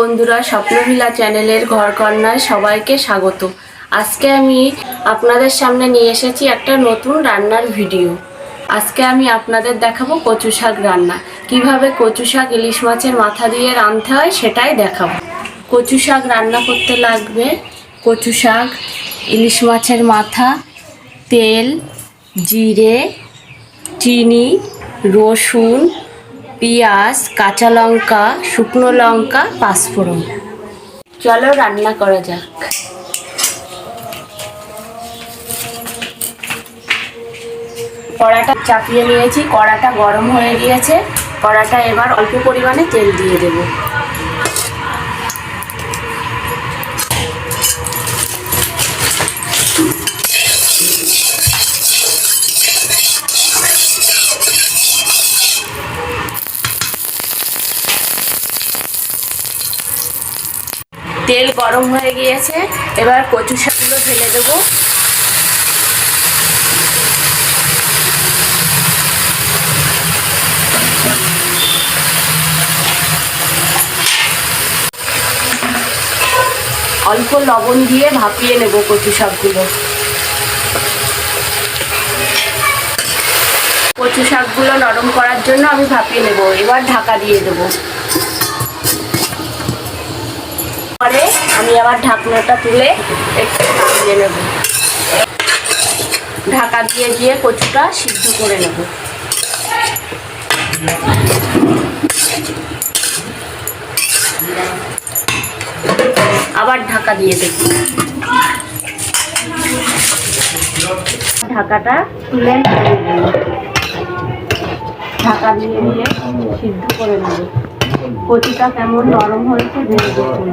বন্ধুরা, স্বপ্নভিলা চ্যানেলের ঘর ঘরকন্যায় সবাইকে স্বাগত। আজকে আমি আপনাদের সামনে নিয়ে এসেছি একটা নতুন রান্নার ভিডিও। আজকে আমি আপনাদের দেখাবো কচু শাক রান্না। কীভাবে কচু শাক, ইলিশ মাছের মাথা দিয়ে রাঁধতে হয় সেটাই দেখাবো। কচু শাক রান্না করতে লাগবে কচু শাক, ইলিশ মাছের মাথা, তেল, জিরে, চিনি, রসুন পেঁয়াজ, কাঁচা লঙ্কা, শুকনো লঙ্কা, পাঁচফোড়ন। চলো রান্না করা যাক। কড়াটা চাপিয়ে নিয়েছি, কড়াটা গরম হয়ে গিয়েছে। কড়াটা এবার অল্প পরিমাণে তেল দিয়ে দেব। তেল গরম হয়ে গিয়েছে, এবার কচু শাকগুলো ঢেলে দেবো। অল্প লবণ দিয়ে ভাপিয়ে নেব কচু শাকগুলো। কচু শাকগুলো নরম করার জন্য আমি ভাপিয়ে নেব, এবার ঢাকা দিয়ে দেবো। আবার ঢাকনাটা তুলে একটু নামিয়ে নেব। ঢাকা দিয়ে দিয়ে কচুটা সিদ্ধ করে নেব। আবার ঢাকা দিয়ে দেব। ঢাকাটা তুলে ঢাকা দিয়ে দিয়ে সিদ্ধ করে নেব। কচুটা কেমন নরম হয়েছে দেখুন।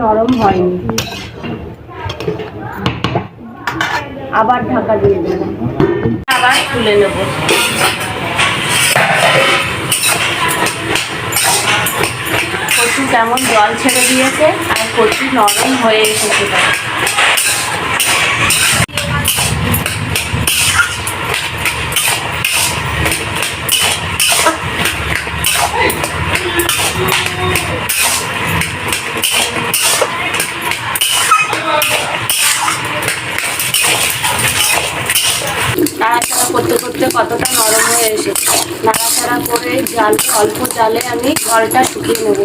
নরম হয়নি। আবার ঢাকা দিয়ে দেবো। আবার তুলে নেব। কচু কেমন জল ছেড়ে দিয়েছে, আর কচু নরম হয়ে এসেছে। কতটা নরম হয়ে এসেছে। নাড়াচাড়া করে জাল, অল্প জালে আমি জলটা শুকিয়ে নেব।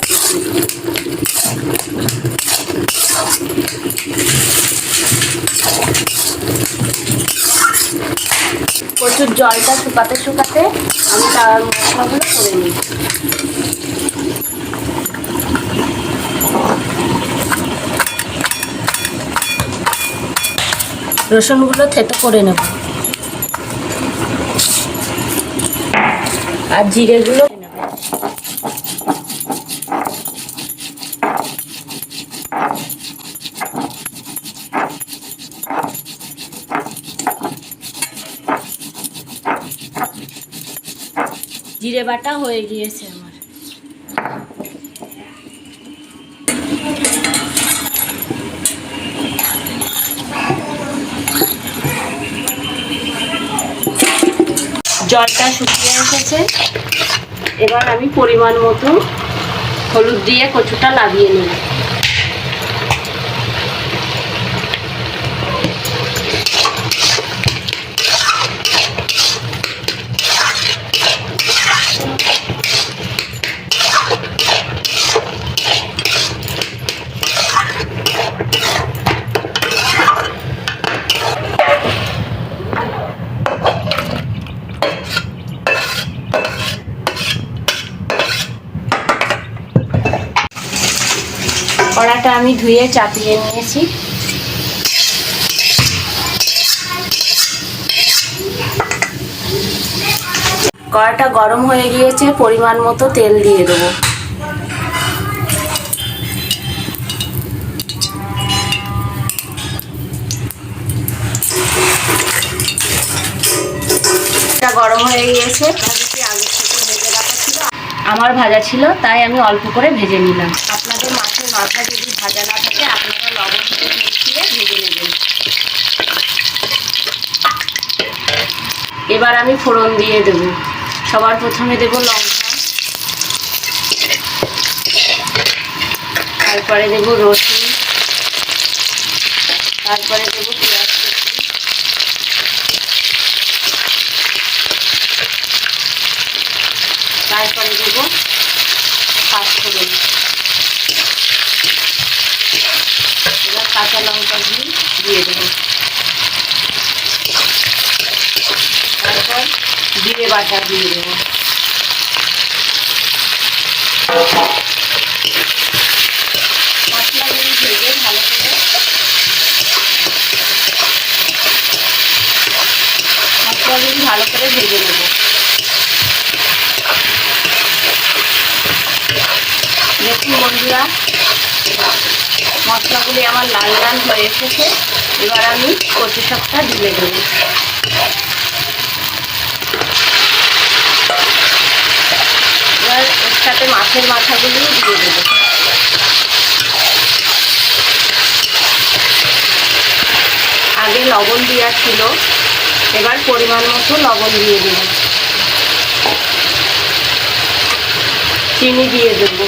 প্রচুর জলটা শুকাতে শুকাতে আমি তার মশলাগুলো করে নিই। রসুনগুলো থেতো করে নেব। আর জিরেগুলো নেব জিরে বাটা হয়ে গিয়েছে আমার। জলটা শুকিয়ে এসেছে। এবার আমি পরিমাণ মতো হলুদ দিয়ে কচুটা লাগিয়ে নেব কড়াটা আমি ধুয়ে চাপিয়ে নিয়েছি। কড়াটা গরম হয়ে গিয়েছে, পরিমাণ মতো তেল দিয়ে দেবো। গরম হয়ে গিয়েছে আমার ভাজা ছিল, তাই আমি অল্প করে ভেজে নিলাম। আপনাদের মাথা যদি ভাজা না থাকে, আপনারা লবণ মিশিয়ে ভেজে নেবেন। এবার আমি ফোড়ন দিয়ে দেব। সবার প্রথমে দেব লঙ্কা। তারপরে দেব রসুন। তারপরে দেব পেঁয়াজ তারপরে দেব পাঁচফোড়ন। কাঁচা লঙ্কা দিয়ে দিয়ে দেবো। তারপর জিরে বাটা দিয়ে দেবো। মশলাগুলি ভেজে ভালো করে মশলাগুলি ভালো করে ভেজে নেব। দেখুন বন্ধুরা মশলাগুলি আমার লাল লাল হয়ে এসেছে। এবার আমি কচু শাকটা ঢেলে দেবো। এবার এর সাথে মাছের মাথাগুলিও দিয়ে দেবো। আগে লবণ দেওয়া ছিল। এবার পরিমাণ মতো লবণ দিয়ে দেব। চিনি দিয়ে দেবো।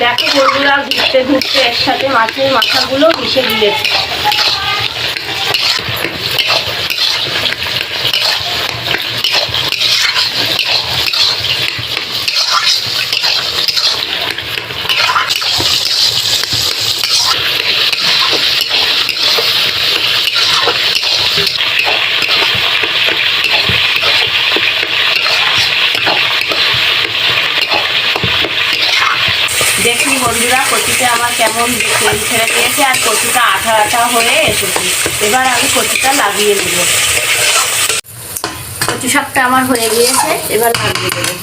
দেখো বন্ধুরা ঘুরতে ঘুরতে একসাথে মাছের মাথাগুলো মিশে গিয়েছে দেখুন বন্ধুরা, কচিতে আমার কেমন তেল ছেড়ে দিয়েছে আর কচিটা আঠা আঠা হয়ে এসেছি। এবার আমি কচিটা লাগিয়ে দেব। কচু শাকটা আমার হয়ে গিয়েছে, এবার লাগিয়ে দেবো।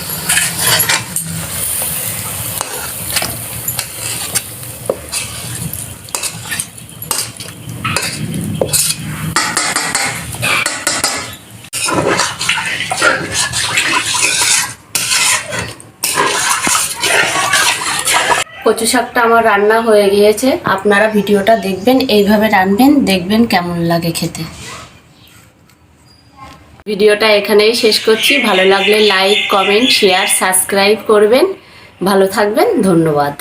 কচু শাকটা আমার রান্না হয়ে গিয়েছে। আপনারা ভিডিওটা দেখবেন, এইভাবে রানবেন দেখবেন কেমন লাগে খেতে। ভিডিওটা এখানেই শেষ করছি। ভালো লাগলে লাইক, কমেন্ট, শেয়ার, সাবস্ক্রাইব করবেন। ভালো থাকবেন, ধন্যবাদ।